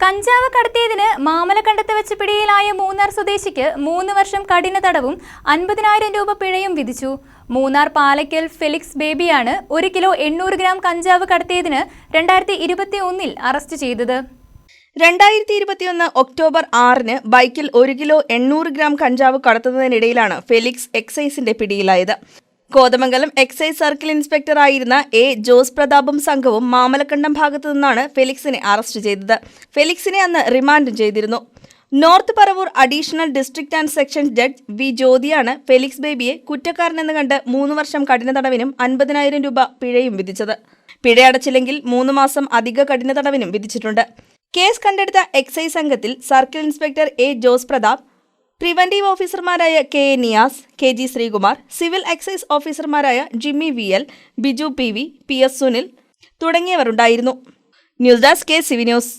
കഞ്ചാവ് കടത്തിയതിന് മാമലക്കണ്ടത്ത് വെച്ച് പിടിയിലായ മൂന്നാർ സ്വദേശിക്ക് മൂന്ന് വർഷം കഠിന തടവും അൻപതിനായിരം രൂപ പിഴയും വിധിച്ചു. മൂന്നാർ പാലയ്ക്കൽ ഫെലിക്സ് ബേബിയാണ് ഒരു കിലോ എണ്ണൂറ് ഗ്രാം കഞ്ചാവ് കടത്തിയതിന് രണ്ടായിരത്തി ഇരുപത്തി ഒന്നിൽ അറസ്റ്റ് ചെയ്തത്. രണ്ടായിരത്തി ഇരുപത്തിയൊന്ന് ഒക്ടോബർ ആറിന് ബൈക്കിൽ ഒരു കിലോ എണ്ണൂറ് ഗ്രാം കഞ്ചാവ് കടത്തുന്നതിനിടയിലാണ് ഫെലിക്സ് എക്സൈസിന്റെ പിടിയിലായത്. കോതമംഗലം എക്സൈസ് സർക്കിൾ ഇൻസ്പെക്ടർ ആയിരുന്ന എ ജോസ് പ്രതാപും സംഘവും മാമലക്കണ്ടം ഭാഗത്തു നിന്നാണ് ഫെലിക്സിനെ അറസ്റ്റ് ചെയ്തത്. ഫെലിക്സിനെ അന്ന് റിമാൻഡ് ചെയ്തിരുന്നു. North Paravur additional district and session judge V ജ്യോതിയാണ് Felix ബേബിയെ കുറ്റക്കാരനെന്ന് കണ്ട് മൂന്ന് വർഷം കഠിന തടവിനും അൻപതിനായിരം രൂപ പിഴയും വിധിച്ചത്. പിഴയടച്ചില്ലെങ്കിൽ മൂന്ന് മാസം അധിക കഠിന തടവിനും വിധിച്ചിട്ടുണ്ട്. കേസ് കണ്ടെടുത്ത എക്സൈസ് സംഘത്തിൽ circle inspector A Jose Prathap preventive ഓഫീസർമാരായ K A Niyas K G Sreekumar civil excise ഓഫീസർമാരായ Jimmy V L Biju P V P S Sunil തുടങ്ങിയവർ ഉണ്ടായിരുന്നു news desk K CV news.